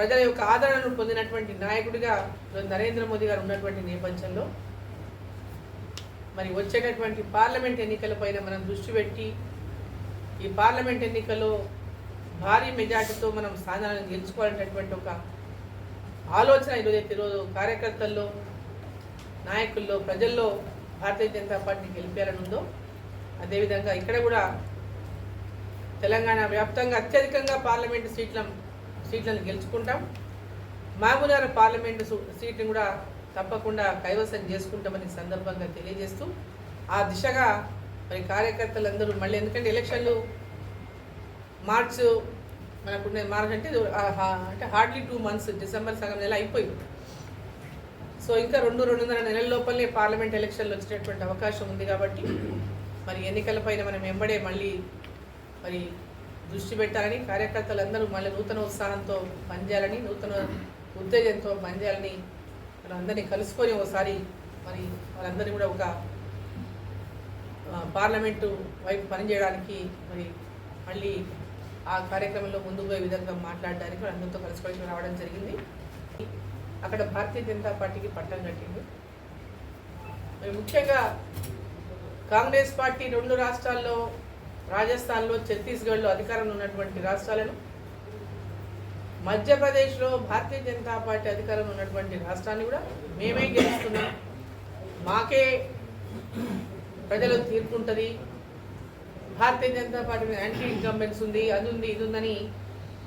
ప్రజల యొక్క ఆదరణను పొందినటువంటి నాయకుడిగా నరేంద్ర మోదీ గారు ఉన్నటువంటి నేపథ్యంలో మరి వచ్చేటటువంటి పార్లమెంట్ ఎన్నికలపైన మనం దృష్టి పెట్టి ఈ పార్లమెంట్ ఎన్నికల్లో భారీ మెజార్టీతో మనం స్థానాలను గెలుచుకోవాలనేటటువంటి ఒక ఆలోచన ఈరోజైతే ఈరోజు కార్యకర్తల్లో నాయకుల్లో ప్రజల్లో భారతీయ జనతా పార్టీ గెలిపేయాలని ఉందో అదేవిధంగా ఇక్కడ కూడా తెలంగాణ వ్యాప్తంగా అత్యధికంగా పార్లమెంటు సీట్లను సీట్లను గెలుచుకుంటాం. మహబూబ్నగర్ పార్లమెంటు సీట్ని కూడా తప్పకుండా కైవసం చేసుకుంటామని సందర్భంగా తెలియజేస్తూ ఆ దిశగా మరి కార్యకర్తలందరూ మళ్ళీ ఎందుకంటే ఎలక్షన్లు మార్చ్ మనకు మార్చ్ అంటే అంటే హార్డ్లీ టూ మంత్స్ డిసెంబర్ సగం నెల అయిపోయింది. సో ఇంకా రెండు రెండున్నర నెలల లోపలనే పార్లమెంట్ ఎలక్షన్లు వచ్చేటటువంటి అవకాశం ఉంది కాబట్టి మరి ఎన్నికలపైన మనం వెంబడే మళ్ళీ మరి దృష్టి పెట్టాలని కార్యకర్తలందరూ మళ్ళీ నూతన ఉత్సాహంతో పనిచేయాలని నూతన ఉత్తేజంతో పనిచేయాలని మనం కలుసుకొని ఒకసారి మరి వాళ్ళందరినీ కూడా ఒక పార్లమెంటు వైపు పనిచేయడానికి మరి మళ్ళీ ఆ కార్యక్రమంలో ముందుకు పోయే విధంగా మాట్లాడడానికి అందరితో కలుసుకోవడానికి రావడం జరిగింది. అక్కడ భారతీయ జనతా పార్టీకి పట్టం కట్టింది. మరి ముఖ్యంగా కాంగ్రెస్ పార్టీ రెండు రాష్ట్రాల్లో రాజస్థాన్లో ఛత్తీస్గఢ్లో అధికారంలో ఉన్నటువంటి రాష్ట్రాలను మధ్యప్రదేశ్లో భారతీయ జనతా పార్టీ అధికారంలో ఉన్నటువంటి రాష్ట్రాన్ని కూడా మేమే గెలుస్తున్నాం. మాకే ప్రజలు తీర్పు ఉంటుంది. భారతీయ జనతా పార్టీ మీద యాంటీ ఇన్కంబెన్స్ ఉంది అది ఉంది ఇది ఉందని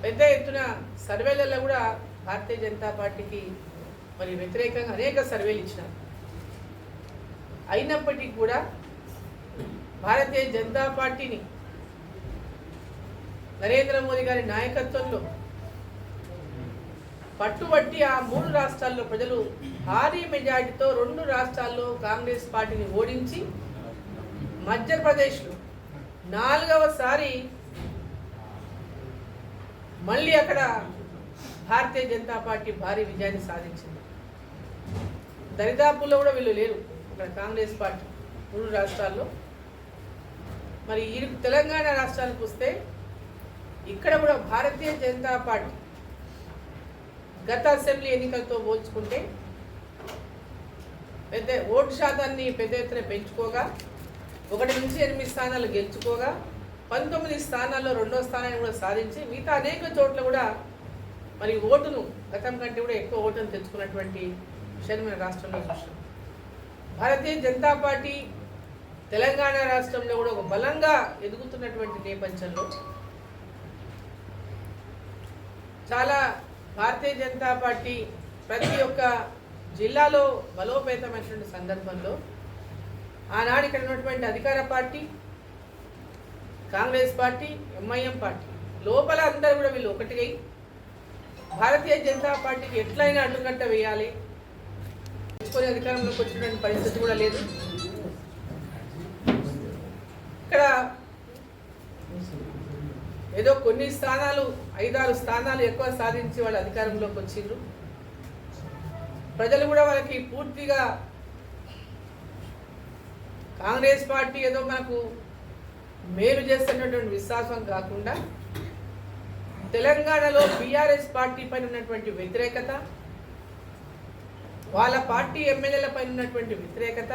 పెద్ద ఎత్తున సర్వేలలో కూడా భారతీయ జనతా పార్టీకి మరి వ్యతిరేకంగా అనేక సర్వేలు ఇచ్చినారు అయినప్పటికీ కూడా భారతీయ జనతా పార్టీని నరేంద్ర మోదీ గారి నాయకత్వంలో పట్టుబట్టి ఆ మూడు రాష్ట్రాల్లో ప్రజలు భారీ మెజార్టీతో రెండు రాష్ట్రాల్లో కాంగ్రెస్ పార్టీని ఓడించి మధ్యప్రదేశ్లో నాలుగవసారి మళ్ళీ అక్కడ భారతీయ జనతా పార్టీ భారీ విజయాన్ని సాధించింది. దరిదాపుల్లో కూడా వీళ్ళు లేరు అక్కడ కాంగ్రెస్ పార్టీ మూడు రాష్ట్రాల్లో. మరి ఈ తెలంగాణ రాష్ట్రానికి వస్తే ఇక్కడ కూడా భారతీయ జనతా పార్టీ గత అసెంబ్లీ ఎన్నికలతో పోల్చుకుంటే పెద్ద ఓటు శాతాన్ని పెద్ద ఎత్తున పెంచుకోగా ఒకటి నుంచి ఎనిమిది స్థానాలు గెలుచుకోగా పంతొమ్మిది స్థానాల్లో రెండో స్థానాన్ని కూడా సాధించి మిగతా అనేక చోట్ల కూడా మరి ఓటును గతం కంటే కూడా ఎక్కువ ఓటును తెచ్చుకున్నటువంటి విషయాన్ని మన రాష్ట్రంలో చూసాం భారతీయ జనతా పార్టీ తెలంగాణ రాష్ట్రంలో కూడా ఒక బలంగా ఎదుగుతున్నటువంటి నేపథ్యంలో చాలా భారతీయ జనతా పార్టీ ప్రతి ఒక్క జిల్లాలో బలోపేతమైనటువంటి సందర్భంలో ఆనాడు ఇక్కడ ఉన్నటువంటి అధికార party Congress party MIM party లోపల అందరూ కూడా వీళ్ళు ఒకటిగా భారతీయ జనతా పార్టీకి ఎట్లయినా అడ్డుకట్ట వేయాలి. తెచ్చుకొని అధికారంలోకి వచ్చినటువంటి పరిస్థితి కూడా లేదు ఇక్కడ ఏదో కొన్ని స్థానాలు ఐదారు స్థానాలు ఎక్కువ సాధించి వాళ్ళు అధికారంలోకి వచ్చిండ్రు. ప్రజలు కూడా వాళ్ళకి పూర్తిగా కాంగ్రెస్ పార్టీ ఏదో మనకు మేలు చేస్తున్నటువంటి విశ్వాసం కాకుండా తెలంగాణలో బీఆర్ఎస్ పార్టీ పైన ఉన్నటువంటి వ్యతిరేకత వాళ్ళ పార్టీ ఎమ్మెల్యేల పైన ఉన్నటువంటి వ్యతిరేకత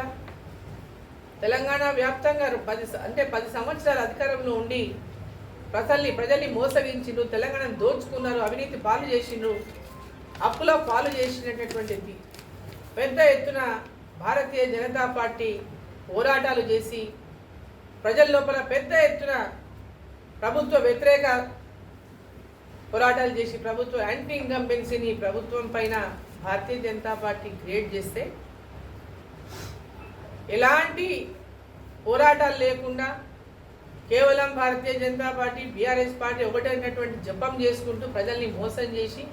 తెలంగాణ వ్యాప్తంగా పది అంటే పది సంవత్సరాల అధికారంలో ఉండి ప్రజల్ని ప్రజల్ని మోసగించిండ్రు తెలంగాణను దోచుకున్నారు అవినీతి పాలు చేసిండ్రు అప్పుల పాలు చేసినటువంటిది పెద్ద ఎత్తున భారతీయ జనతా పార్టీ పోరాటాలు చేసి ప్రజల లోపల పెద్ద ఎత్తున ప్రభుత్వ వ్యతిరేక పోరాటాలు చేసి ప్రభుత్వ యాంటీ ఇన్కంబెన్సీని ప్రభుత్వం పైన భారతీయ జనతా పార్టీ క్రియేట్ చేస్తే ఎలాంటి పోరాటాలు లేకుండా కేవలం Bharatiya Janata party BRS party ఒకటైనటువంటి జపం చేసుకుంటూ ప్రజల్ని మోసం చేసి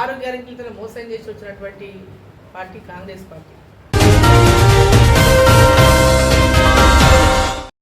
ఆరు గ్యారెంటీలతో మోసం చేసి వచ్చినటువంటి పార్టీ కాంగ్రెస్ పార్టీ.